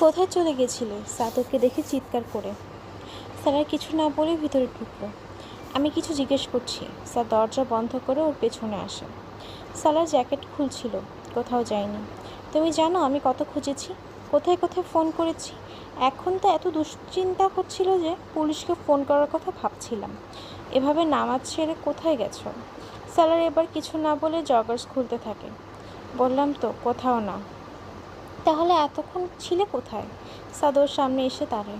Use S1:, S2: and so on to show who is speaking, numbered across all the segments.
S1: কোথায় চলে গেছিলে? সাদরকে দেখে চিৎকার করে। স্যার কিছু না বলে ভিতরে ঢুকলো। আমি কিছু জিজ্ঞেস করছি। স্যার দরজা বন্ধ করে ওর পেছনে আসে স্যালার জ্যাকেট খুলছিল, কোথাও যায়নি। তুমি জানো আমি কত খুঁজেছি? কোথায় কোথায় ফোন করেছি? এখন তো এত দুশ্চিন্তা হচ্ছিল যে পুলিশকে ফোন করার কথা ভাবছিলাম। এভাবে নামাজ ছেড়ে কোথায় গেছো? স্যালার এবার কিছু না বলে জগার্স খুলতে থাকে। বললাম তো, কোথাও না। তাহলে এতক্ষণ ছিলে কোথায়? সাদর সামনে এসে দাঁড়ায়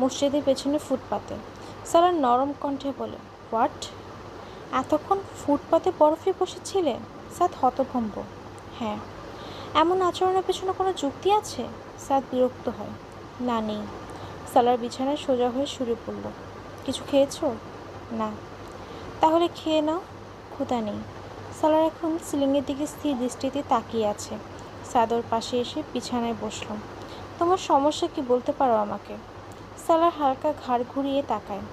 S1: মসজিদের পেছনে ফুটপাতে। সারা নরম কণ্ঠে বলে, হোয়াট? এতক্ষণ ফুটপাতে বরফে বসেছিলে? সাদ হতভম্ব। হ্যাঁ। এমন আচরণের পেছনে কোনো যুক্তি আছে? সাদ বিরক্ত হয়। না, নেই। সালার বিছানায় সোজা হয়ে শুরু পড়ল। কিছু খেয়েছো? না। তাহলে খেয়ে নাও। ক্ষুধা নেই। সালার এখন সিলিংয়ের দিকে স্থির দৃষ্টিতে তাকিয়ে আছে। সাদর পাশে এসে বিছানায় বসলাম। তোমার সমস্যা কি বলতে পারো আমাকে? সালার হালকা ঘাড় ঘুরিয়ে তাকায়।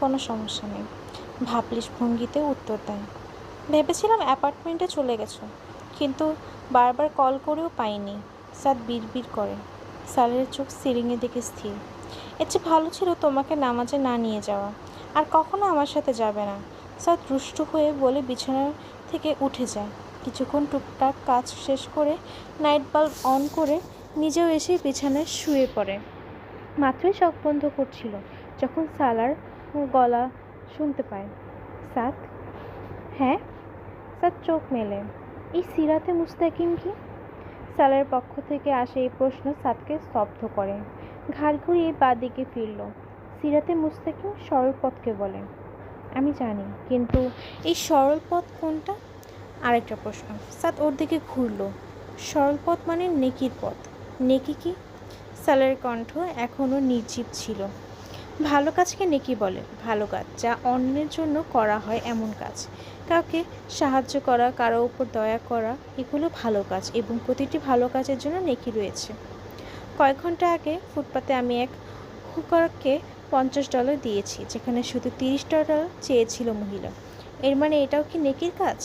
S1: কোনো সমস্যা নেই। ভাবলিস ভঙ্গিতে উত্তর দেয়। ভেবেছিলাম অ্যাপার্টমেন্টে চলে গেছো, কিন্তু বারবার কল করেও পাইনি। সাদ বিড়বিড় করে। সালের চোখ সিলিংয়ের দিকে স্থির। এর চেয়ে ভালো ছিল তোমাকে নামাজে না নিয়ে যাওয়া, আর কখনো আমার সাথে যাবে না। সাদ রুষ্ট হয়ে বলে বিছানা থেকে উঠে যায়। কিছুক্ষণ টুকটাক কাজ শেষ করে নাইট বাল্ব অন করে নিজেও এসে বিছানায় শুয়ে পড়ে। মাত্রই চোখ বন্ধ করছিল, যখন সালার গলা শুনতে পায়। সাত? হ্যাঁ? সাত চোখ মেলে। এই সিরাতে মুস্তাকিম কি? সালার পক্ষ থেকে আসে এই প্রশ্ন সাতকে স্তব্ধ করে। ঘাড় ঘুরিয়ে বা দিকে ফিরল। সিরাতে মুস্তাকিম সরল পথকে বলে, আমি জানি, কিন্তু এই সরল পথ কোনটা? আরেকটা প্রশ্ন। সাত ওর দিকে ঘুরলো। সরল পথ মানে নেকির পথ। নেকি কি? সালের কণ্ঠ এখনও নির্জীব ছিল। ভালো কাজকে নেকি বলে। ভালো কাজ, যা অন্যের জন্য করা হয় এমন কাজ। কাউকে সাহায্য করা, কারও উপর দয়া করা, এগুলো ভালো কাজ এবং প্রতিটি ভালো কাজের জন্য নেকি রয়েছে। কয়েক ঘণ্টা আগে ফুটপাতে আমি এক হুকারকে পঞ্চাশ ডলার দিয়েছি, যেখানে শুধু তিরিশ ডলার চেয়েছিল মহিলা। এর মানে এটাও কি নেকির কাজ?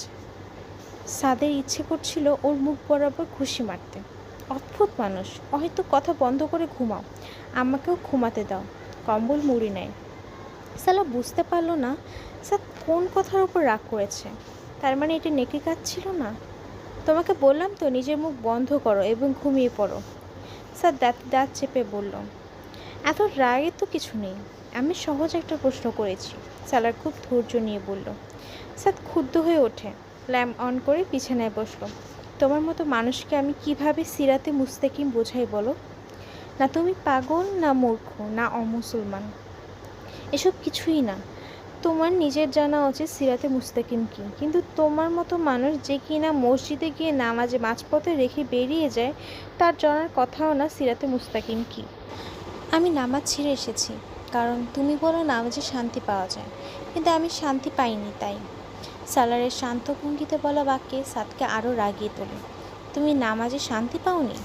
S1: সাদের ইচ্ছে করছিল ওর মুখ বরাবর খুশি মারতে। অদ্ভুত মানুষ হয়তো কথা বন্ধ করে ঘুমাও। আমাকেও ঘুমাতে দাও, কম্বল মুড়ি নেয়। সালা বুঝতে পারল না স্যার কোন কথার উপর রাগ করেছে। তার মানে এটা নেকি কাজ ছিল না? তোমাকে বললাম তো, নিজের মুখ বন্ধ করো এবং ঘুমিয়ে পড়ো। স্যার দাঁত দাঁত চেপে বলল, এত রাগের তো কিছু নেই। আমি সহজ একটা প্রশ্ন করেছি। স্যালার খুব ধৈর্য নিয়ে বলল স্যার ক্ষুব্ধ হয়ে ওঠে। ল্যাম্প অন করে বিছানায় বসল। তোমার মতো মানুষকে আমি কীভাবে সিরাতে মুস্তাকিম বোঝাই বলো? না তুমি পাগল, না মূর্খ, না অমুসলমান। এসব কিছুই না। তোমার নিজের জানা উচিত সিরাতে মুস্তাকিম কি। কিন্তু তোমার মতো মানুষ যে কিনা মসজিদে গিয়ে নামাজে মাঝপথে রেখে বেরিয়ে যায়, তার জানার কথাও না সিরাতে মুস্তাকিম কি। আমি নামাজ ছেড়ে এসেছি, কারণ তুমি বলো নামাজে শান্তি পাওয়া যায়। কিন্তু আমি শান্তি পাইনি তাই। সালারের শান্ত ভঙ্গিতে বলা বাক্যে সাদকে আরও রাগিয়ে তোলে। তুমি নামাজে শান্তি পাওনি?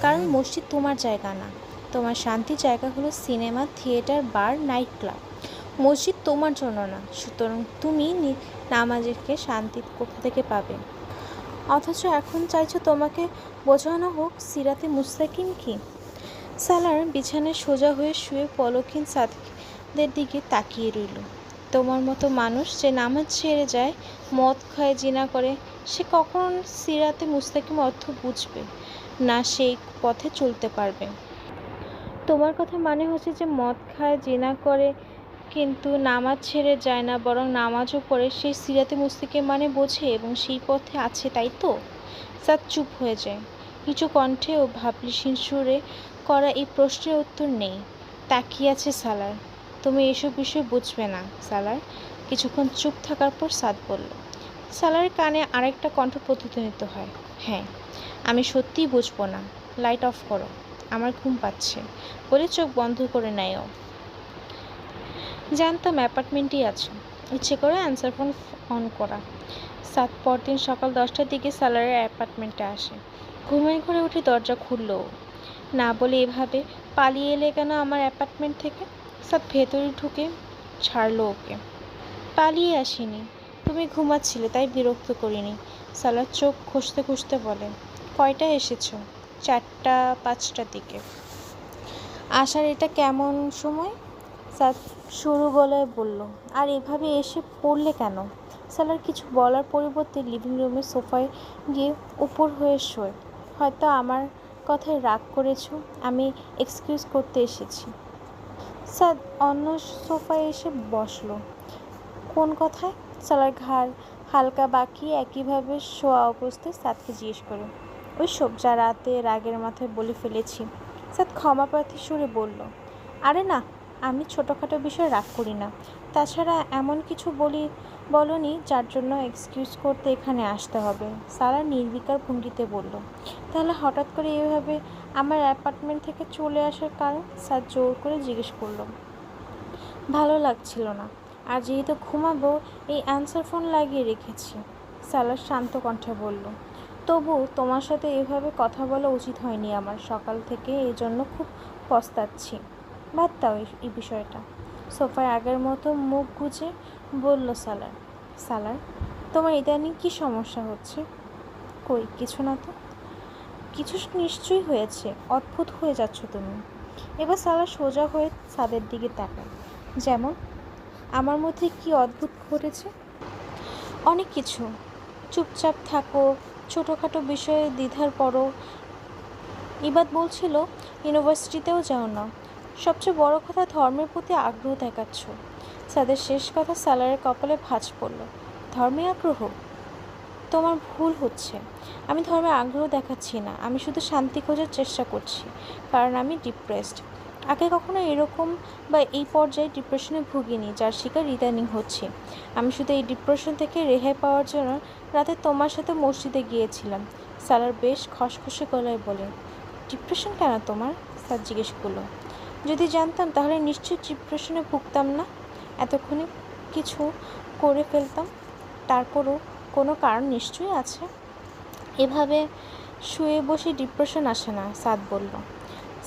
S1: কারণ মসজিদ তোমার জায়গা না। তোমার শান্তির জায়গা হলো cinema, theatre, bar, night club. মসজিদ তোমার জন্য না, সুতরাং তুমি নি- নামাজেরকে শান্তি কোথা থেকে পাবে? অথচ এখন চাইছো তোমাকে বোঝানো হোক, সিরাতে মুস্তাকিম কি? সালার বিছানায় সোজা হয়ে শুয়ে পলক্ষীন সাদদের দিকে তাকিয়ে রইল। তোমার মতো মানুষ যে নামাজ ছেড়ে যায়, মদ খায়, জিনা করে, সে কখন সিরাতে মুস্তাকিম অর্থ বুঝবে? না সেই পথে চলতে পারবে। তোমার কথা মানে হচ্ছে যে মদ খায়, জিনা করে, কিন্তু নামাজ ছেড়ে যায় না, বরং নামাজও পড়ে সেই সিরাতে মুস্তিকে মানে বোঝে এবং সেই পথে আছে, তাই তো? সাদ চুপ হয়ে যায়। কিছু কণ্ঠে ও ভাবলিসীন সুরে করা এই প্রশ্নের উত্তর নেই। তাকিয়ে আছে সালার। তুমি এসব বিষয় বুঝবে না, সালার। কিছুক্ষণ চুপ থাকার পর সাদ বলল সালারের কানে আরেকটা কণ্ঠ প্রতিধ্বনিত হয়। হ্যাঁ আমি সত্যিই বুঝব না। লাইট অফ করো। আমার ঘুম পাচ্ছে। বলে চোখ বন্ধ করে নেয়। জানতাম অ্যাপার্টমেন্টেই আছে। ইচ্ছে করে অ্যান্সার ফোন অন করা। সাত পরদিন সকাল দশটার দিকে সালারের অ্যাপার্টমেন্টে আসে। ঘুমের ঘরে উঠে দরজা খুললো। না বলে এভাবে পালিয়ে এলে কেন আমার অ্যাপার্টমেন্ট থেকে? সাত ভেতরে ঢুকে ছাড়লো ওকে। পালিয়ে আসিনি। তুমি ঘুমাচ্ছিলে, তাই বিরক্ত করিনি। সালার চোখ খুঁজতে খুঁজতে বলে, কয়টায় এসেছ? চারটা, পাঁচটার দিকে। আসার এটা কেমন সময়? স্যার শুরু গলায় বলল, আর এভাবে এসে পড়লে কেন? স্যালার কিছু বলার পরিবর্তে লিভিং রুমের সোফায় গিয়ে উপর হয়ে শোয়, হয়তো আমার কথায় রাগ করেছ, আমি এক্সকিউজ করতে এসেছি। স্যার, অন্য সোফায় এসে বসল। কোন কথায়? সালার ঘাড় হালকা বাঁকিয়ে একইভাবে শোয়া অবস্থায় সাদকে জিজ্ঞেস করে ওই সব যা রাতে রাগের মাথায় বলে ফেলেছি। সাদ ক্ষমাপ্রার্থী সুরে বলল, আরে না, আমি ছোটোখাটো বিষয়ে রাগ করি না। তাছাড়া এমন কিছু বলি, বলনি যার জন্য এক্সকিউজ করতে এখানে আসতে হবে। সারা নির্বিকার ভঙ্গিতে বলল, তাহলে হঠাৎ করে এভাবে আমার অ্যাপার্টমেন্ট থেকে চলে আসার কারণ স্যার জোর করে জিজ্ঞেস করল। ভালো লাগছিল না। আর যেহেতু ঘুমাবো, এই অ্যান্সার ফোন লাগিয়ে রেখেছি। স্যালার শান্ত কণ্ঠে বলল, তবু তোমার সাথে এভাবে কথা বলা উচিত হয়নি আমার। সকাল থেকে এই জন্য খুব পস্তাচ্ছি। বাদ দাও এই- বিষয়টা। সোফায় আগের মতো মুখ গুজে বলল সালার সালার, তোমার ইদানিং কী সমস্যা হচ্ছে? কই, কিছু না তো। কিছু নিশ্চয়ই হয়েছে, অদ্ভুত হয়ে যাচ্ছ তুমি। এবার সালার সোজা হয়ে ছাদের দিকে তাকায় যেমন, আমার মধ্যে কি অদ্ভুত ঘটেছে? অনেক কিছু। চুপচাপ থাকো, ছোটোখাটো বিষয়ে দ্বিধার পরও ইবাদ বলছিল, ইউনিভার্সিটিতেও যাও না। সবচেয়ে বড় কথা ধর্মের প্রতি আগ্রহ দেখাচ্ছ। তাদের শেষ কথা স্যালারের কপালে ভাঁজ পড়ল। ধর্মে আগ্রহ? তোমার ভুল হচ্ছে। আমি ধর্মে আগ্রহ দেখাচ্ছি না। আমি শুধু শান্তি খোঁজার চেষ্টা করছি, কারণ আমি ডিপ্রেসড আগে কখনো এরকম বা এই পর্যায়ে ডিপ্রেশনে ভুগিনি, যার শিকার ইদানিং হচ্ছে। আমি শুধু এই ডিপ্রেশন থেকে রেহাই পাওয়ার জন্য রাতে তোমার সাথে মসজিদে গিয়েছিলাম। সালার বেশ খসখসে গলায় বলে ডিপ্রেশন কেন তোমার? স্যার জিজ্ঞেস করল, যদি জানতাম তাহলে নিশ্চয়ই ডিপ্রেশনে ভুগতাম না। এতক্ষণে কিছু করে ফেলতাম, তারপরও কোনো কারণ নিশ্চয়ই আছে? এভাবে শুয়ে বসে ডিপ্রেশন আসে না, সাদ বলল।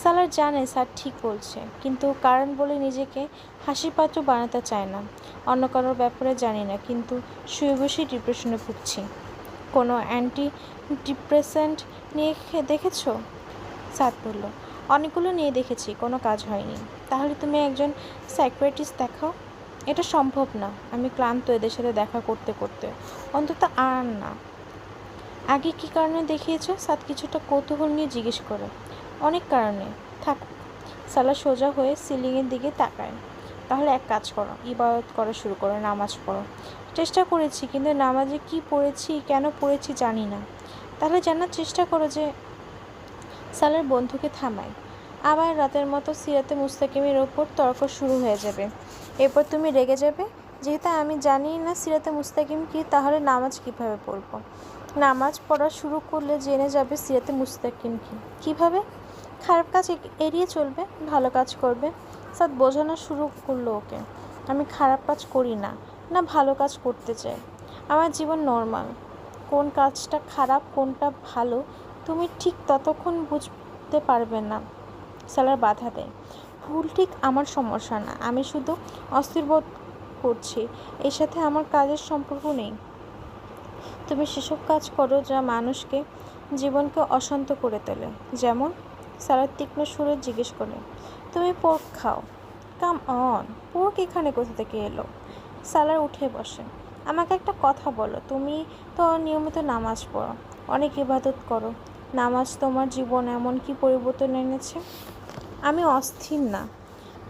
S1: সালার জানে স্যার ঠিক বলছে, কিন্তু কারণ বলে নিজেকে হাসি পাত্র বানাতে চায় না। অন্য কারোর ব্যাপারে জানি না, কিন্তু শুয়ে বসে ডিপ্রেশনে ভুগছি। কোনো অ্যান্টি ডিপ্রেসেন্ট নিয়ে দেখেছ? সাদ বলল, অনেকগুলো নিয়ে দেখেছি, কোনো কাজ হয়নি। তাহলে তুমি একজন সাইকিয়াট্রিস্ট দেখাও। এটা সম্ভব না। আমি ক্লান্ত এদের সাথে দেখা করতে করতে। অন্তত আর না। আগে কী কারণে দেখিয়েছো? সাত কিছুটা কৌতূহল নিয়ে জিজ্ঞেস করে। অনেক কারণে। থাক, সালা সোজা হয়ে সিলিংয়ের দিকে তাকায়। তাহলে এক কাজ করো, ইবাদত করা শুরু করো, নামাজ পড়ো। চেষ্টা করেছি, কিন্তু নামাজে কি পড়েছি, কেন পড়েছি জানি না। তাহলে জানার চেষ্টা করো যে, সালার বন্ধুকে থামায়। আবার রাতের মতো সিরাতে মুস্তাকিমের ওপর তর্ক শুরু হয়ে যাবে। এরপর তুমি রেগে যাবে। যেহেতু আমি জানি না সিরাতে মুস্তাকিম কি, তাহলে নামাজ কীভাবে পড়ব? নামাজ পড়া শুরু করলে জেনে যাবে সিরাতে মুস্তাকিম কি। কীভাবে? খারাপ কাজ এড়িয়ে চলবে, ভালো কাজ করবে। সাদ বোঝানো শুরু করল ওকে। আমি খারাপ কাজ করি না না ভালো কাজ করতে চাই। আমার জীবন নর্মাল। কোন কাজটা খারাপ, কোনটা ভালো, তুমি ঠিক ততক্ষণ বুঝতে পারবে না। স্যালার বাধা দেয়। ভুল ঠিক আমার সমস্যা না, আমি শুধু অস্থির বোধ করছি, এর সাথে আমার কাজের সম্পর্ক নেই। তুমি সেসব কাজ করো যা মানুষকে, জীবনকে অশান্ত করে তোলে, যেমন সারার তীক্ষ্ণ সুরে জিজ্ঞেস করে তুমি পোর্ক খাও? কাম অন পোর্ক এখানে কোথা থেকে এলো? সালার উঠে বসে, আমাকে একটা কথা বলো, তুমি তো নিয়মিত নামাজ পড়ো, অনেক ইবাদত করো, নামাজ তোমার জীবন এমন কি পরিবর্তন এনেছে? আমি অস্থির না।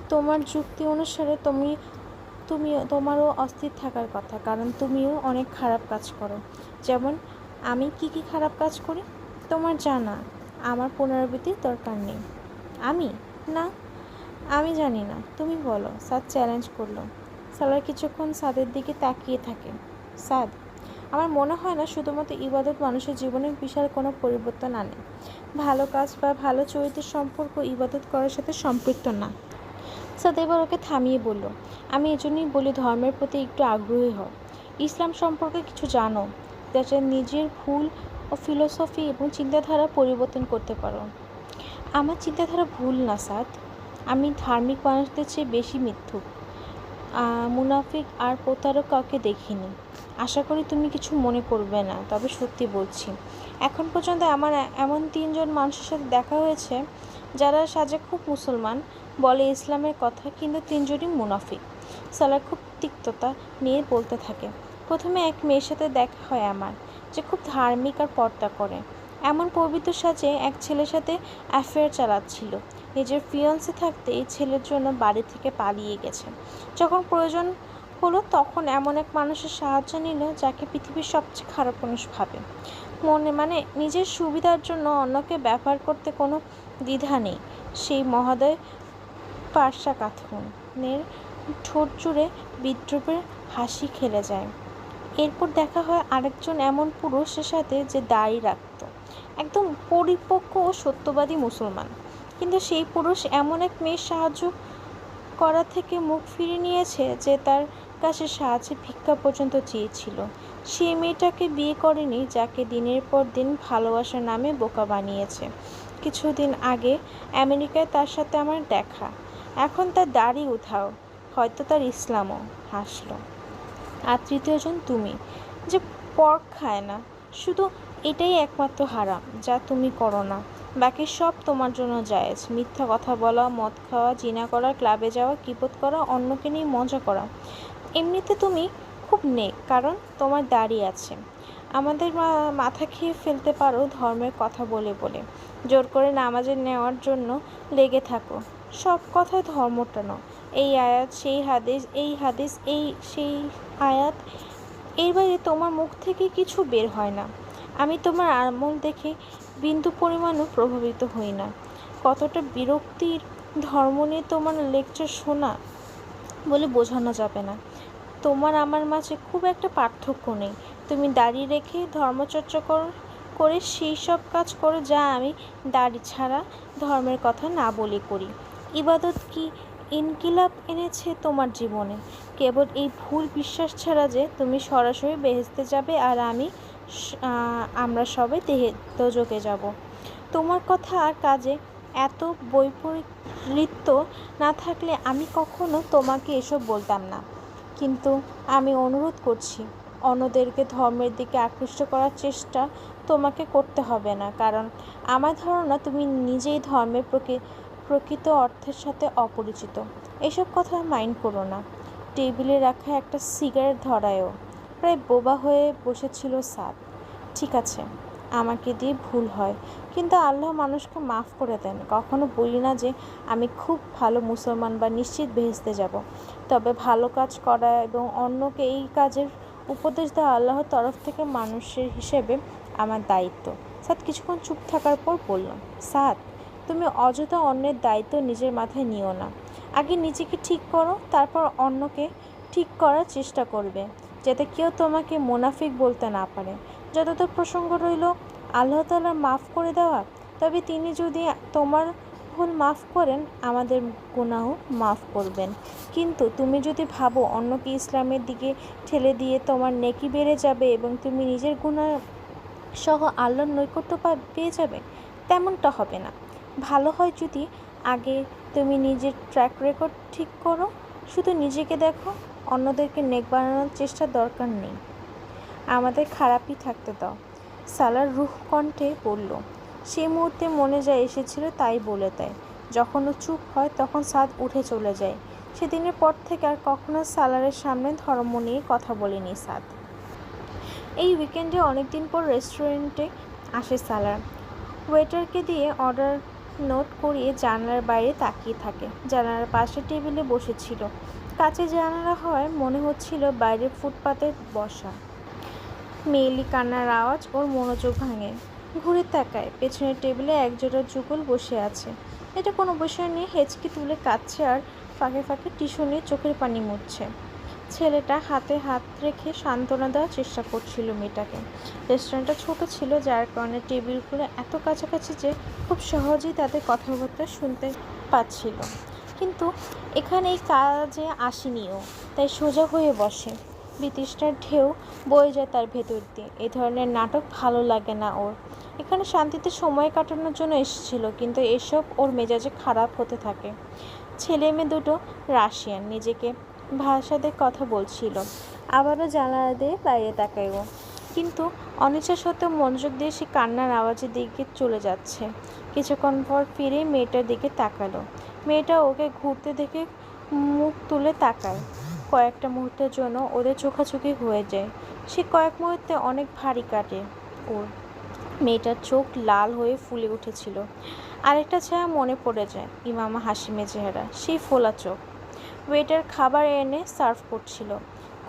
S1: তোমার যুক্তি অনুসারে তুমি তুমি, তোমারও অস্থির থাকার কথা, কারণ তুমিও অনেক খারাপ কাজ করো। যেমন, আমি কি কি খারাপ কাজ করি? তোমার জানা, আমার পুনরাবৃত্তির দরকার নেই। আমি? না। আমি জানি না। তুমি বলো। সাদ চ্যালেঞ্জ করল। সালার কিছুক্ষণ সাদের দিকে তাকিয়ে থাকে। সাদ আমার মনে হয় না শুধুমাত্র ইবাদত মানুষের জীবনের বিশাল কোনো পরিবর্তন আনে। ভালো কাজ বা ভালো চরিত্রের সম্পর্ক ইবাদত করার সাথে সম্পৃক্ত না। সাদ এবার ওকে থামিয়ে বলল, আমি এজন্যই বলি ধর্মের প্রতি একটু আগ্রহী হও। ইসলাম সম্পর্কে কিছু জানো, যাতে নিজের ভুল ও ফিলোসফি এবং চিন্তাধারা পরিবর্তন করতে পারো। আমার চিন্তাধারা ভুল না, সাদ। আমি ধার্মিক মানুষদের চেয়ে বেশি মিথ্যুক। মুনাফিক আর প্রতারক কাউকে দেখিনি। আশা করি তুমি কিছু মনে করবে না, তবে সত্যি বলছি। এখন পর্যন্ত আমার এমন তিনজন মানুষের সাথে দেখা হয়েছে, যারা সাজে খুব মুসলমান, বলে ইসলামের কথা কিন্তু তিনজনই মুনাফিক। সালার খুব তিক্ততা নিয়ে বলতে থাকে, প্রথমে এক মেয়ের সাথে দেখা হয় আমার, যে খুব ধার্মিক আর পর্দা করে। এমন পবিত্র সাজে এক ছেলের সাথে অ্যাফেয়ার চালাচ্ছিল। নিজের ফিয়ন্সে থাকতে এই ছেলের জন্য বাড়ি থেকে পালিয়ে গেছে। যখন প্রয়োজন হলো তখন এমন এক মানুষের সাহায্য নিল যাকে পৃথিবীর সবচেয়ে খারাপ মানুষ ভাবে। মনে মানে নিজের সুবিধার জন্য অন্যকে ব্যবহার করতে কোনো দ্বিধা নেই। সেই মহোদয় পার্সা কাথুনের ঠোঁট জুড়ে বিদ্রুপের হাসি খেলে যায়। এরপর দেখা হয় আরেকজন এমন পুরুষের সাথে যে দাড়ি রাখত। একদম পরিপক্ক ও সত্যবাদী মুসলমান। কিন্তু সেই পুরুষ এমন এক মেয়ের সাহায্য করা থেকে মুখ ফিরে নিয়েছে যে তার কাছে সাহায্যে ভিক্ষা পর্যন্ত চেয়েছিল। সেই মেয়েটাকে বিয়ে করেনি, যাকে দিনের পর দিন ভালোবাসার নামে বোকা বানিয়েছে। কিছুদিন আগে আমেরিকায় তার সাথে আমার দেখা। এখন তার দাড়ি উঠাও হয়তো তার ইসলামও। হাসলো। আর তৃতীয়জন তুমি? যে পর খায় না। শুধু এটাই একমাত্র হারাম, যা তুমি করো না। বাকি সব তোমার জন্য জায়েজ। মিথ্যা কথা বলা, মদ খাওয়া, জিনা করা, ক্লাবে যাওয়া কিপত করা, অন্যকে নিয়ে মজা করা। এমনিতে তুমি খুব নেক, কারণ তোমার দাড়ি আছে। আমাদের মাথা খেয়ে ফেলতে পারো ধর্মের কথা বলে বলে। জোর করে নামাজে নেওয়ার জন্য লেগে থাকো। সব কথায় ধর্ম টানো এই আয়াত, সেই হাদিস, এই হাদিস, এই, সেই আয়াত, এর বাইরে তোমার মুখ থেকে কিছু বের হয় না। আমি তোমার আমল দেখে বিন্দু পরিমাণও প্রভাবিত হই না। কতটা বিরক্তির ধর্ম নিয়ে তোমার লেকচার শোনা বলে বোঝানো যাবে না। তোমার আমার মাঝে খুব একটা পার্থক্য নেই। তুমি দাড়ি রেখে ধর্মচর্চা কর, করে সেই সব কাজ করো যা আমি দাড়ি ছাড়া ধর্মের কথা না বলে করি। ইবাদত কি ইনকিলাব এনেছে তোমার জীবনে? কেবল এই ভুল বিশ্বাস ছাড়া যে তুমি সরাসরি বেহেস্তে যাবে আর আমি আমরা সবাই দেহে দোজকে যাব। তোমার কথা আর কাজে এত বৈপরীত্য না থাকলে আমি কখনো তোমাকে এসব বলতাম না। কিন্তু আমি অনুরোধ করছি, অন্যদেরকে ধর্মের দিকে আকৃষ্ট করার চেষ্টা তোমাকে করতে হবে না, কারণ আমার ধারণা তুমি নিজেই ধর্মের প্রকৃ, প্রকৃত অর্থের সাথে অপরিচিত। এসব কথা মাইন্ড করো না। টেবিলে রাখা একটা সিগারেট ধরায়ও। প্রায় বোবা হয়ে বসেছিল সাদ। ঠিক আছে। আমাকে দিয়ে ভুল হয়। কিন্তু আল্লাহ মানুষকে মাফ করে দেন। কখনো বলি না যে আমি খুব ভালো মুসলমান বা নিশ্চিত বেহেস্তে যাব। তবে ভালো কাজ করা এবং অন্যকে এই কাজের উপদেশ দেওয়া আল্লাহর তরফ থেকে মানুষের হিসেবে আমার দায়িত্ব। সাদ, কিছুক্ষণ চুপ থাকার পর বললাম, সাদ, তুমি অযথা অন্যের দায়িত্ব নিজের মাথায় নিও না। আগে নিজেকে ঠিক করো, তারপর অন্যকে ঠিক করার চেষ্টা করবে, যাতে কেউ তোমাকে মুনাফিক বলতে না পারে। যতদূর প্রসঙ্গ রইল, আল্লাহ তালা মাফ করে দেওয়া। তবে তিনি যদি তোমার ভুল মাফ করেন, আমাদের গুনাহ মাফ করবেন। কিন্তু তুমি যদি ভাবো অন্যকে ইসলামের দিকে ঠেলে দিয়ে তোমার নেকি বেড়ে যাবে এবং তুমি নিজের গুনাহ সহ আল্লাহর নৈকট্য পেয়ে যাবে, তেমনটা হবে না। ভালো হয় যদি আগে তুমি নিজের ট্র্যাক রেকর্ড ঠিক করো, শুধু নিজেকে দেখো, অন্যদেরকে নেক বানানোর চেষ্টা দরকার নেই। আমাদের খারাপই থাকতে দাও। সালার রুহ কণ্ঠে বলল সেই মুহূর্তে মনে যা এসেছিল তাই বলে দেয়। যখন ও চুপ হয় তখন সাদ উঠে চলে যায়। সেদিনের পর থেকে আর কখনো সালারের সামনে ধর্ম নিয়ে কথা বলেনি সাদ। এই উইকেন্ডে অনেক দিন পর রেস্টুরেন্টে আসে সালার। ওয়েটারকে দিয়ে অর্ডার নোট করিয়ে জানলার বাইরে তাকিয়ে থাকে। জানালার পাশে টেবিলে বসেছিল। কাছে জানালা হয় মনে হচ্ছিল বাইরে ফুটপাতে বসা। মেয়েলি কান্নার আওয়াজ ওর মনোযোগ ভাঙে। ঘুরে তাকায়, পেছনের টেবিলে একজোড়া যুগল বসে আছে। এটা কোনো বিষয় নিয়ে, হেঁচকি তুলে কাঁদছে আর ফাঁকে ফাঁকে টিস্যু নিয়ে চোখের পানি মুছছে। ছেলেটা হাতে হাত রেখে সান্ত্বনা দেওয়ার চেষ্টা করছিল মেয়েটাকে। রেস্টুরেন্টটা ছোট ছিল, যার কারণে টেবিলগুলো এত কাছাকাছি যে খুব সহজেই তাদের কথাবার্তা শুনতে পাচ্ছিল। কিন্তু এখানে এই কাজে আসেনিও, তাই সোজা হয়ে বসে। বিতৃষ্ণার ঢেউ বয়ে যায় তার ভেতর দিয়ে। এই ধরনের নাটক ভালো লাগে না ওর। এখানে শান্তিতে সময় কাটানোর জন্য এসেছিল, কিন্তু এসব ওর মেজাজে খারাপ হতে থাকে। ছেলে মেয়ে দুটো রাশিয়ান, নিজেকে ভাষাতে কথা বলছিল। আবারও জানালা দিয়ে বাইরে তাকায় ও কিন্তু অনিচ্ছা সত্ত্বেও মনোযোগ দিয়ে সে কান্নার আওয়াজের দিকে চলে যাচ্ছে। কিছুক্ষণ পর ফিরে মেয়েটার দিকে তাকালো। মেয়েটা ওকে ঘুরতে দেখে মুখ তুলে তাকায়। কয়েকটা মুহূর্তের জন্য ওদের চোখাচোখি হয়ে যায়। সে কয়েক মুহূর্তে অনেক ভারী কাটে ওর। মেয়েটার চোখ লাল হয়ে ফুলে উঠেছিল। আরেকটা ছায়া মনে পড়ে যায় ইমামা হাসিমে চেহারা, সেই ফোলা চোখ। ওয়েটার খাবার এনে সার্ভ করছিল।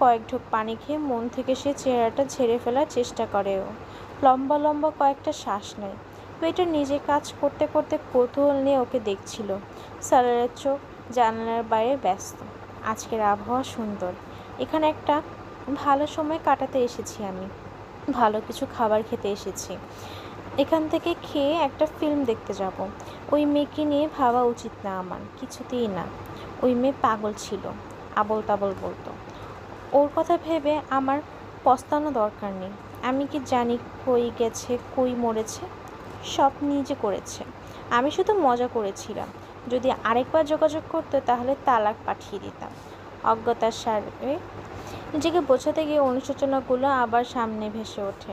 S1: কয়েক ঢোক পানি খেয়ে মন থেকে সে চেহারাটা ঝেড়ে ফেলার চেষ্টা করে ও। লম্বা লম্বা কয়েকটা শ্বাস নেয়। ওয়েটার নিজে কাজ করতে করতে কৌতূহল নিয়ে ওকে দেখছিল। সালারের চোখ জানালার বাইরে ব্যস্ত। আজকের আবহাওয়া সুন্দর। এখানে একটা ভালো সময় কাটাতে এসেছি আমি। ভালো কিছু খাবার খেতে এসেছি। এখান থেকে খেয়ে একটা ফিল্ম দেখতে যাব। ওই মেয়েকে নিয়ে ভাবা উচিত না আমার, কিছুতেই না। ওই মেয়ে পাগল ছিল আবল তাবল বলতো। ওর কথা ভেবে আমার পস্তানো দরকার নেই। আমি কি জানি কই গেছে, কই মরেছে? সব নিজে করেছে। আমি শুধু মজা করেছিলাম। যদি আরেকবার যোগাযোগ করতো, তাহলে তালাক পাঠিয়ে দিতাম। অজ্ঞতার সারে নিজেকে বোঝাতে গিয়ে অনুশোচনাগুলো আবার সামনে ভেসে ওঠে।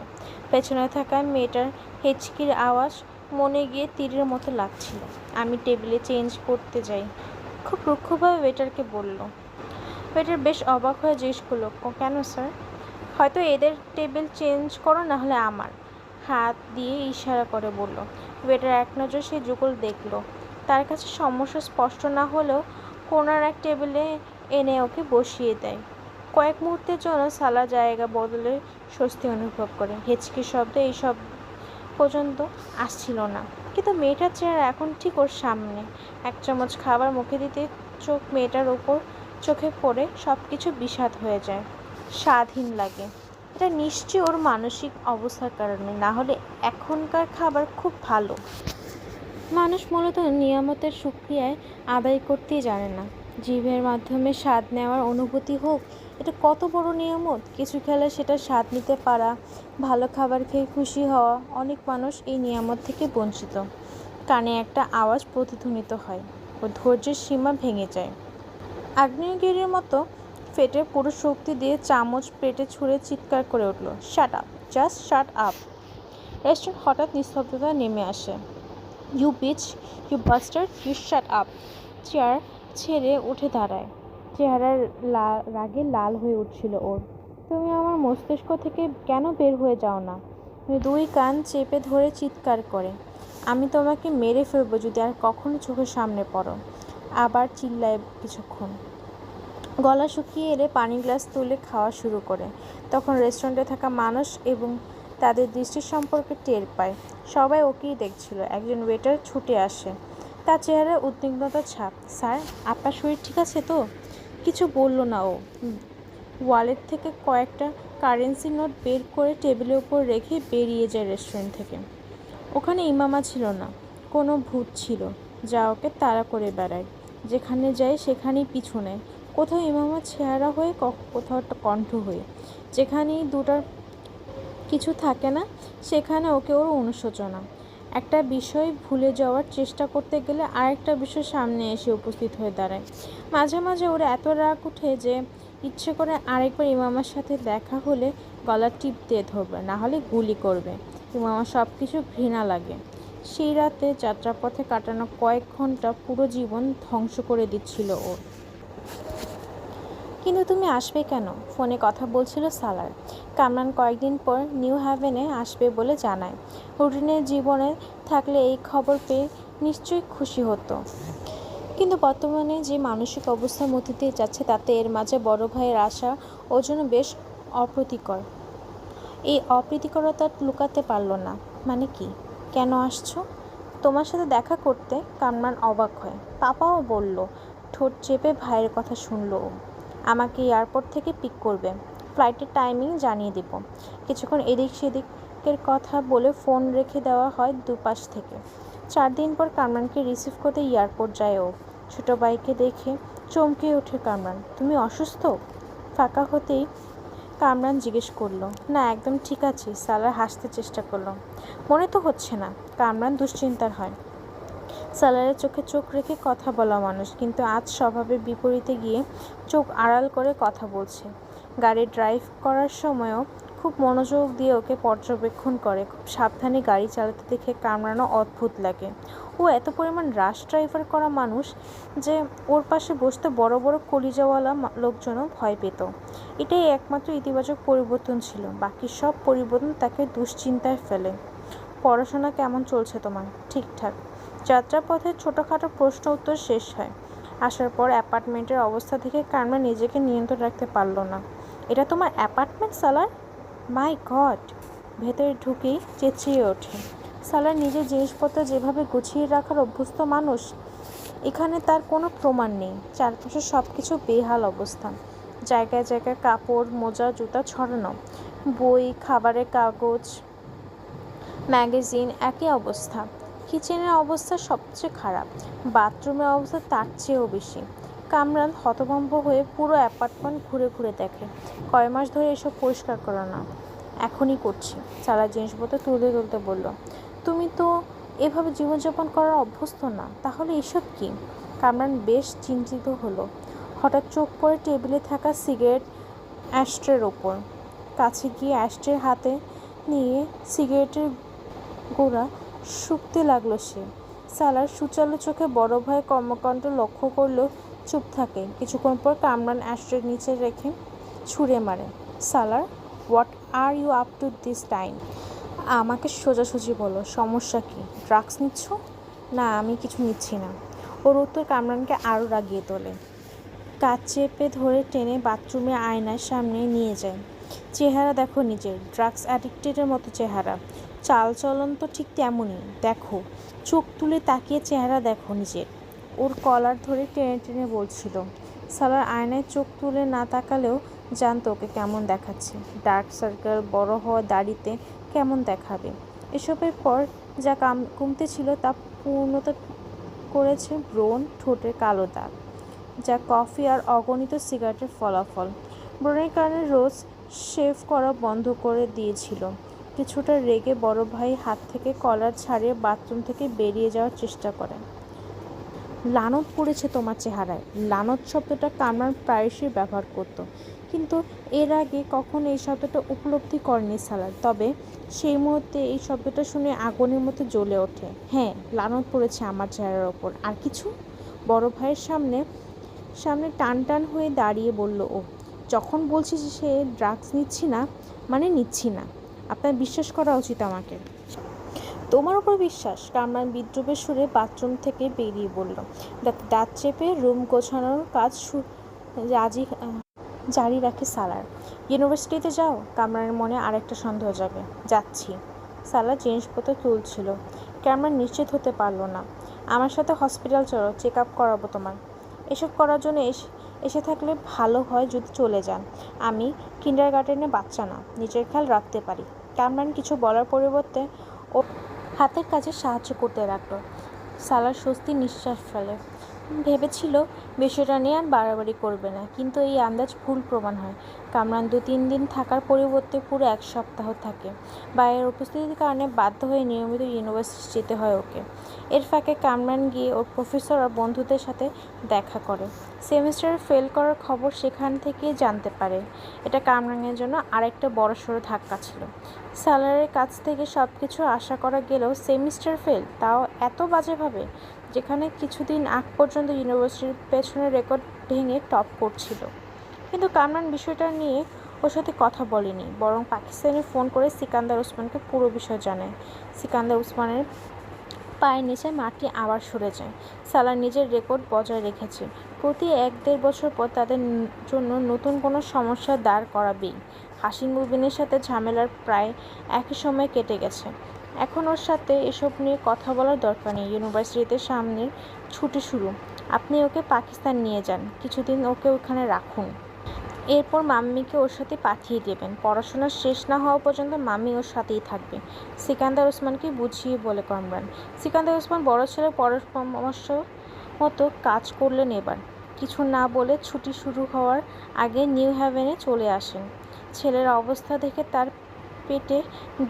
S1: পেছনে থাকা মেয়েটার হেঁচকির আওয়াজ মনে গিয়ে তীরের মতো লাগছিল। আমি টেবিলে চেঞ্জ করতে যাই। খুব রুক্ষভাবে ওয়েটারকে বলল, ওয়েটার বেশ অবাক হয়ে জিজ্ঞেস করল, কেন স্যার? হয়তো এদের টেবিল চেঞ্জ করো, না হলে আমার? হাত দিয়ে ইশারা করে বলল। ওয়েটার এক নজর সে যুগল দেখল। তার কাছে সমস্যা স্পষ্ট না হলেও কোনার এক টেবিলে এনে ওকে বসিয়ে দেয়। কয়েক মুহূর্তের জন্য সালা জায়গা বদলে স্বস্তি অনুভব করে। হেঁচকি শব্দ এই সব পর্যন্ত আসছিল না। কিন্তু মেয়েটার চেহারা এখন ঠিক ওর সামনে। এক চামচ খাবার মুখে দিতে চোখ মেয়েটার ওপর চোখে পড়ে সব কিছু বিষাদ হয়ে যায়। স্বাধীন লাগে। এটা নিশ্চয়ই ওর মানসিক অবস্থার কারণে। না হলে এখনকার খাবার খুব ভালো। মানুষ মূলত নিয়ামতের সুক্রিয়ায় আদায় করতেই জানে না। জিভের মাধ্যমে স্বাদ নেওয়ার অনুভূতি হোক, এটা কত বড় নিয়ামত? কিছু খেলে সেটা স্বাদ নিতে পারা, ভালো খাবার খেয়ে খুশি হওয়া, অনেক মানুষ এই নিয়ামত থেকে বঞ্চিত। কানে একটা আওয়াজ প্রতিধ্বনিত হয় ও ধৈর্যের সীমা ভেঙে যায়। আগ্নেয়গিরির মতো ফেটে পুরো শক্তি দিয়ে চামচ পেটে ছুঁড়ে চিৎকার করে উঠল shut up just shut up restaurant হঠাৎ নিস্তব্ধতা নেমে আসে। You bitch you bastard you shut up chair ছেড়ে উঠে দাঁড়ায়। চেহারার লাল রাগে লাল হয়ে উঠছিল ওর। তুমি আমার মস্তিষ্ক থেকে কেন বের হয়ে যাও না? দুই কান চেপে ধরে চিৎকার করে। আমি তোমাকে মেরে ফেলব যদি আর কখনো চোখের সামনে পড়ো। আবার চিল্লায় কিছুক্ষণ। গলা শুকিয়ে এলে পানি গ্লাস তুলে খাওয়া শুরু করে। তখন রেস্টুরেন্টে থাকা মানুষ এবং তাদের দৃষ্টির সম্পর্কে টের পায়। সবাই ওকেই দেখছিল। একজন ওয়েটার ছুটে আসে। তার চেহারায় উদ্বিগ্নতা ছাপ। স্যার, আপনার শরীর ঠিক আছে তো? কিছু বলল না ও। ওয়ালেট থেকে কয়েকটা কারেন্সি নোট বের করে টেবিলের উপর রেখে বেরিয়ে যায় রেস্টুরেন্ট থেকে। ওখানে ইমামা ছিল না। কোনো ভূত ছিল যা ওকে তাড়া করে বেড়ায়। যেখানে যায় সেখানেই পিছু নেয়। কোথাও ইমামার চেহারা হয়ে কোথাও একটা কণ্ঠ হয়ে। যেখানেই দুটার কিছু থাকে না, সেখানে ওকে ওর অনুশোচনা। একটা বিষয় ভুলে যাওয়ার চেষ্টা করতে গেলে আরেকটা বিষয় সামনে এসে উপস্থিত হয়ে দাঁড়ায়। মাঝে মাঝে ওর এত রাগ উঠে যে ইচ্ছে করে আরেকবার ইমামার সাথে দেখা হলে গলা টিপ দিয়ে ধরবে, না হলে গুলি করবে। ইমামা সব কিছু ঘৃণা লাগে। সেই রাতে যাত্রাপথে কাটানো কয়েক ঘণ্টা পুরো জীবন ধ্বংস করে দিচ্ছিল ওর। কিন্তু তুমি আসবে কেন? ফোনে কথা বলছিল সালার। কামরান কয়েকদিন পর নিউ হ্যাভেনে আসবে বলে জানায়। রুটিনের জীবনে থাকলে এই খবর পেয়ে নিশ্চয়ই খুশি হতো। কিন্তু বর্তমানে যে মানসিক অবস্থার মধ্যে দিয়ে যাচ্ছে, তাতে এর মাঝে বড় ভাইয়ের আশা ও জন্য বেশ অপ্রীতিকর। এই অপ্রীতিকরতা লুকাতে পারল না। মানে কি? কেন আসছো? তোমার সাথে দেখা করতে কামরান অবাক হয়। পাপাও বলল, ঠোঁট চেপে ভাইয়ের কথা শুনলো ও। আমাকে এয়ারপোর্ট থেকে পিক করবে। ফ্লাইটের টাইমিং জানিয়ে দেব। কিছুক্ষণ এদিক সেদিকের কথা বলে ফোন রেখে দেওয়া হয় দুপাশ থেকে। চার দিন পর কামরানকে রিসিভ করতে এয়ারপোর্ট যায় ও। ছোটো বাইকে দেখে চমকে ওঠে কামরান। তুমি অসুস্থ? ফাঁকা হতেই কামরান জিজ্ঞেস করল। না, একদম ঠিক আছে। সালার হাসতে চেষ্টা করল। মনে তো হচ্ছে না। কামরান দুশ্চিন্তার হয়। সালারের চোখে চোখ রেখে কথা বলা মানুষ, কিন্তু আজ স্বভাবের বিপরীতে গিয়ে চোখ আড়াল করে কথা বলছে। গাড়ি ড্রাইভ করার সময়ও খুব মনোযোগ দিয়ে ওকে পর্যবেক্ষণ করে। খুব সাবধানে গাড়ি চালাতে দেখে কামড়ানো অদ্ভুত লাগে। ও এত পরিমাণ রাশ ড্রাইভার করা মানুষ যে ওর পাশে বসতে বড় বড় কলিজাওয়ালা লোকজনও ভয় পেত। এটাই একমাত্র ইতিবাচক পরিবর্তন ছিল। বাকি সব পরিবর্তন তাকে দুশ্চিন্তায় ফেলে। পড়াশোনা কেমন চলছে তোমার? ঠিকঠাক? যাত্রাপথে ছোটোখাটো প্রশ্ন উত্তর শেষ হয়। আসার পর অ্যাপার্টমেন্টের অবস্থা থেকে কারমা নিজেকে নিয়ন্ত্রণ রাখতে পারল না। এটা তোমার অ্যাপার্টমেন্ট, সালার? My God! ভেতরে ঢুকেই চেঁচিয়ে ওঠে। সালার, নিজের জিনিসপত্র যেভাবে গুছিয়ে রাখার অভ্যস্ত মানুষ, এখানে তার কোনো প্রমাণ নেই। চারপাশে সব কিছু বেহাল অবস্থা। জায়গায় জায়গায় কাপড়, মোজা, জুতা ছড়ানো, বই, খাবারের কাগজ, ম্যাগাজিন একই অবস্থা। কিচেনের অবস্থা সবচেয়ে খারাপ। বাথরুমের অবস্থা তার চেয়েও বেশি। কামরান হতভম্ব হয়ে পুরো অ্যাপার্টমেন্ট ঘুরে ঘুরে দেখে। কয় মাস ধরে এসব পরিষ্কার করো না। এখনই করছি। সারা জিনিসপত্র তুলতে তুলতে বলল, তুমি তো এভাবে জীবনযাপন করার অভ্যস্ত না, তাহলে এসব কি? কামরান বেশ চিন্তিত হলো। হঠাৎ চোখ পড়ে টেবিলে থাকা সিগারেট অ্যাস্ট্রের ওপর। কাছে গিয়ে অ্যাস্ট্রের হাতে নিয়ে সিগারেটের গোড়া শুকতে লাগল সে। সালার সুচালো চোখে বড় ভয়ে কর্মকাণ্ড লক্ষ্য করলেও চুপ থাকে। কিছুক্ষণ পর কামরান অ্যাস্ট্রের নিচে রেখে ছুঁড়ে মারে। Salar, what are you up to this time? আমাকে সোজাসুজি বলো, সমস্যা কি? ড্রাগস নিচ্ছ? না, আমি কিছু নিচ্ছি না। ওর উত্তর কামরানকে আরও রাগিয়ে তোলে। কাজ চেপে ধরে টেনে বাথরুমে আয়নার সামনে নিয়ে যায়। চেহারা দেখো নিজের, ড্রাগস অ্যাডিক্টেডের মতো চেহারা। চাল চলন তো ঠিক তেমনই। দেখো, চোখ তুলে তাকিয়ে চেহারা দেখো নিজের। ওর কলার ধরে টেনে টেনে বলছিল সালার আয়নায় চোখ তুলে না তাকালেও জানতো ওকে কেমন দেখাচ্ছে। ডার্ক সার্কেল, বড় হওয়া দাড়িতে কেমন দেখাবে। এসবের পর যা কাম, কমতে ছিল তা পূর্ণতা করেছে ব্রণ, ঠোঁটের কালো দাগ, যা কফি আর অগণিত সিগারেটের ফলাফল। ব্রণের কারণে রোজ শেভ করা বন্ধ করে দিয়েছিল। কিছুটা রেগে বড় ভাই হাত থেকে কলার ছাড়িয়ে বাথরুম থেকে বেরিয়ে যাওয়ার চেষ্টা করে লানত পড়েছে তোমার চেহারায়। লানত শব্দটা কামরান প্রায়শই ব্যবহার করত। কিন্তু এর আগে কখনো এই শব্দটা উপলব্ধি করেনি সালার তবে সেই মুহূর্তে এই শব্দটা শুনে আগুনের মতো জ্বলে ওঠে। হ্যাঁ লানত পড়েছে আমার চেহারার ওপর। আর কিছু? বড় ভাইয়ের সামনে সামনে টান টান হয়ে দাঁড়িয়ে বলল ও যখন বলছি যে সে ড্রাগস নিচ্ছি না মানে নিচ্ছি না। আপনার বিশ্বাস করা উচিত আমাকে। তোমার উপর বিশ্বাস, কামরান বিদ্রুপের সুরে বাথরুম থেকে বেরিয়ে বলল দাঁত- চেপে রুম গোছানোর কাজ রাজি, জারি রাখে সালার। ইউনিভার্সিটিতে যাও, কামরানের মনে আরেকটা সন্দেহ যাবে যাচ্ছি। সালার জিনিসপত্র তুলছিল। কামরান নিশ্চিত হতে পারল না। আমার সাথে হসপিটাল চলো, চেক আপ করাবো তোমার। এসব করার জন্য এসে থাকলে ভালো হয় যদি চলে যান। আমি কিন্ডার গার্ডেনে বাচ্চা না, নিজের খেয়াল রাখতে পারি। কামরান কিছু বলার পরিবর্তে, ও হাতের কাজে সাহায্য করতে লাগল সালার স্বস্তি নিঃশ্বাস ফেলে। ভেবেছিল বিষয়টা নিয়ে আর বাড়াবাড়ি করবে না, কিন্তু এই আন্দাজ ভুল প্রমাণ হয়। কামরান দু তিন দিন থাকার পরিবর্তে পুরো এক সপ্তাহ থাকে। বাইরের উপস্থিতির কারণে বাধ্য হয়ে নিয়মিত ইউনিভার্সিটি যেতে হয় ওকে। এর ফাঁকে কামরান গিয়ে ওর প্রফেসর আর বন্ধুদের সাথে দেখা করে। সেমিস্টার ফেল করার খবর সেখান থেকেই জানতে পারে। এটা কামরানের জন্য আরেকটা বড়সড় ধাক্কা ছিল। স্যালারের কাছ থেকে সব কিছু আশা করা গেলেও সেমিস্টার ফেল তাও এত বাজেভাবে, যেখানে কিছুদিন আগ পর্যন্ত ইউনিভার্সিটির পেছনের রেকর্ড ভেঙে টপ করছিল। কিন্তু কামরান বিষয়টা নিয়ে ওর সাথে কথা বলেনি। বরং পাকিস্তানি ফোন করে সিকান্দার ওসমানকে পুরো বিষয় জানায়। সিকান্দার ওসমানের পায়ের নিচে মাটি আবার সরে যায়। সালার নিজের রেকর্ড বজায় রেখেছে। প্রতি এক দেড় বছর পর তাদের জন্য নতুন কোনো সমস্যা দাঁড় করাবেই। হাসিন মুবিনের সাথে ঝামেলার প্রায় একই সময় কেটে গেছে। এখন ওর সাথে এসব নিয়ে কথা বলার দরকার নেই। ইউনিভার্সিটিতে সামনের ছুটি শুরু। আপনি ওকে পাকিস্তান নিয়ে যান। কিছুদিন ওকে ওখানে রাখুন। এরপর মাম্মিকে ওর সাথে পাঠিয়ে দেবেন। পড়াশোনা শেষ না হওয়া পর্যন্ত মাম্মি ওর সাথেই থাকবে। সিকান্দার ওসমানকে বুঝিয়ে বলে কমরান। সিকান্দার ওসমান বড় ছেলে পরামর্শ মতো কাজ করলেন এবার। কিছু না বলে ছুটি শুরু হওয়ার আগে নিউ হ্যাভেনে চলে আসেন। ছেলের অবস্থা দেখে তার পেটে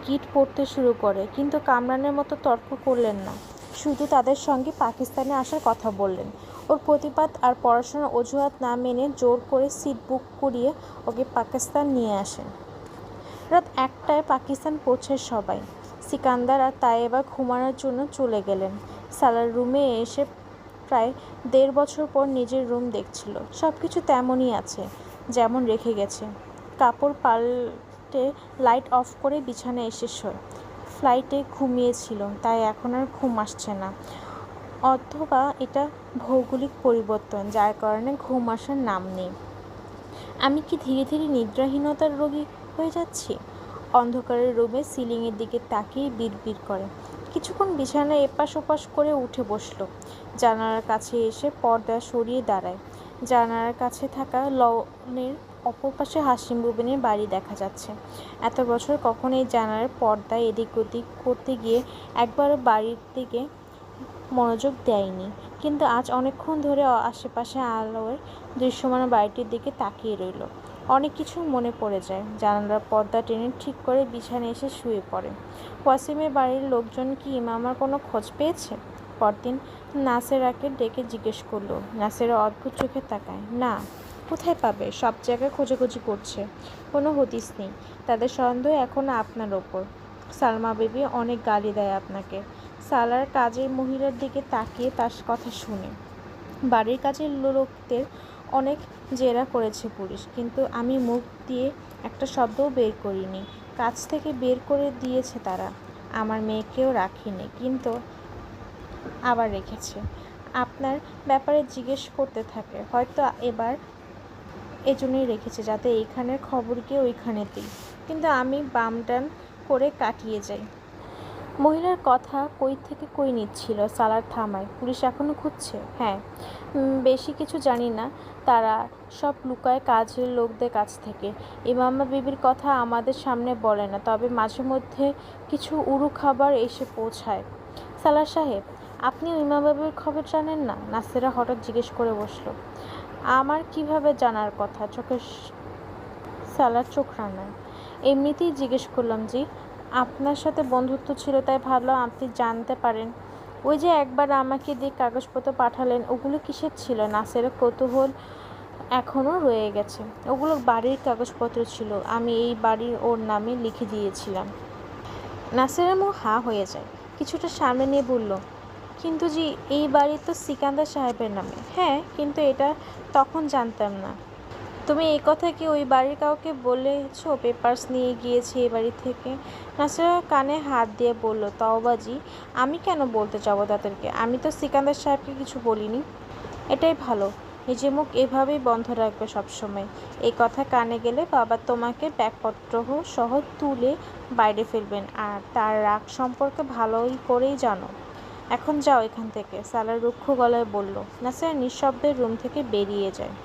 S1: গিট পড়তে শুরু করে, কিন্তু কামরানের মতো তর্ক করলেন না। শুধু তাদের সঙ্গে পাকিস্তানে আসার কথা বললেন। ওর প্রতিবাদ আর পড়াশোনার অজুহাত না মেনে জোর করে সিট বুক করিয়ে ওকে পাকিস্তান নিয়ে আসেন। রাত একটায় পাকিস্তান পৌঁছে সবাই। সিকান্দার আর তাইবা ঘুমানোর জন্য চলে গেলেন। সালার রুমে এসে প্রায় দেড় বছর পর নিজের রুম দেখছিল। সব কিছু তেমনই আছে, যেমন রেখে গেছে। কাপড় পাল্টে লাইট অফ করে বিছানায় এসে শোয়। ফ্লাইটে ঘুমিয়েছিল, তাই এখন আর ঘুম আসছে না। অথবা এটা ভৌগোলিক পরিবর্তন, যার কারণে ঘুম আসার নাম নেই। আমি কি ধীরে ধীরে নিদ্রাহীনতার রোগী হয়ে যাচ্ছি? অন্ধকারের রুমে সিলিংয়ের দিকে তাকিয়ে বিড়বিড় করে। কিছুক্ষণ বিছানায় এপাশ ওপাশ করে উঠে বসল। জানালার কাছে এসে পর্দা সরিয়ে দাঁড়ায়। জানালার কাছে থাকা লনের অপর পাশে হাসিম রুবিনের বাড়ি দেখা যাচ্ছে। এত বছর কখনো এই জানালার পর্দা এদিক ওদিক করতে গিয়ে একবারও বাড়ির দিকে মনোযোগ দেয়নি। কিন্তু আজ অনেকক্ষণ ধরে আশেপাশে আলোর দৃশ্যমান বাড়িটির দিকে তাকিয়ে রইল। অনেক কিছু মনে পড়ে যায়। জানালার পর্দা টেনে ঠিক করে বিছানায় এসে শুয়ে পড়ে। ওয়াসিমের বাড়ির লোকজন কি ইমামার কোনো খোঁজ পেয়েছে? পরদিন নাসেরাকে ডেকে জিজ্ঞেস করল। নাসেরা অদ্ভুত চোখে তাকায়। না, কোথায় পাবে? সব জায়গায় খোঁজাখুঁজি করছে। কোনো হদিস নেই। তাদের সন্দেহ এখনও আপনার ওপর। সালমা বেবি অনেক গালি দেয় আপনাকে। সালার কাজের মহিলার দিকে তাকিয়ে তার কথা শুনে। বাড়ির কাজের লোকদের অনেক জেরা করেছে পুলিশ, কিন্তু আমি মুখ দিয়ে একটা শব্দও বের করিনি। কাজ থেকে বের করে দিয়েছে তারা। আমার মেয়েকেও রাখিনি, কিন্তু আবার রেখেছে। আপনার ব্যাপারে জিজ্ঞেস করতে থাকে, হয়তো এবার এজন্যই রেখেছে যাতে এইখানের খবর গিয়ে ওইখানে দিই। কিন্তু আমি বাম টান করে কাটিয়ে যাই। মহিলার কথা কই থেকে কই নিচ্ছিল সালার থামায়? পুলিশ এখনও খুঁজছে? হ্যাঁ। বেশি কিছু জানি না। তারা সব লুকায় কাজের লোকদের কাছ থেকে। ইমামা বিবির কথা আমাদের সামনে বলে না, তবে মাঝে মধ্যে কিছু উড়ু খাবার এসে পৌঁছায়। সালার সাহেব, আপনি ইমামা বিবির খবর জানেন না? নাসিরা হঠাৎ জিজ্ঞেস করে বসল। আমার কীভাবে জানার কথা? চোখের সালার চোখ রান্নায় এমনিতেই জিজ্ঞেস করলাম, জি আপনার সাথে বন্ধুত্ব ছিল, তাই ভাবলাম আপনি জানতে পারেন। ওই যে একবার আমাকে দিয়ে কাগজপত্র পাঠালেন, ওগুলো কিসের ছিল? নাসের কৌতূহল এখনও রয়ে গেছে। ওগুলো বাড়ির কাগজপত্র ছিল, আমি এই বাড়ির ওর নামে লিখে দিয়েছিলাম। নাসেরের মুখ হা হয়ে যায়, কিছুটা সামনে নিয়ে বলল, কিন্তু জি, এই বাড়ি তো সিকান্দার সাহেবের নামে। হ্যাঁ কিন্তু এটা তখন জানতাম না। তুমি এই কথা কি ওই বাড়ির কাউকে বলেছ? পেপার্স নিয়ে গিয়েছি এই বাড়ি থেকে। নাসিরা কানে হাত দিয়ে বলল তাওবাজি আমি কেন বলতে যাব তাদেরকে? আমি তো সিকান্দার সাহেবকে কিছু বলিনি। এটাই ভালো। নিজের মুখ এভাবেই বন্ধ রাখবে সবসময়। এই কথা কানে গেলে বাবা তোমাকে ব্যাগপত্র সহ তুলে বাইরে ফেলবেন আর তার রাগ সম্পর্কে ভালোই করেই জানো। এখন যাও এখান থেকে, সালার রুক্ষ গলায় বলল। নাসিরা নিঃশব্দে রুম থেকে বেরিয়ে যায়।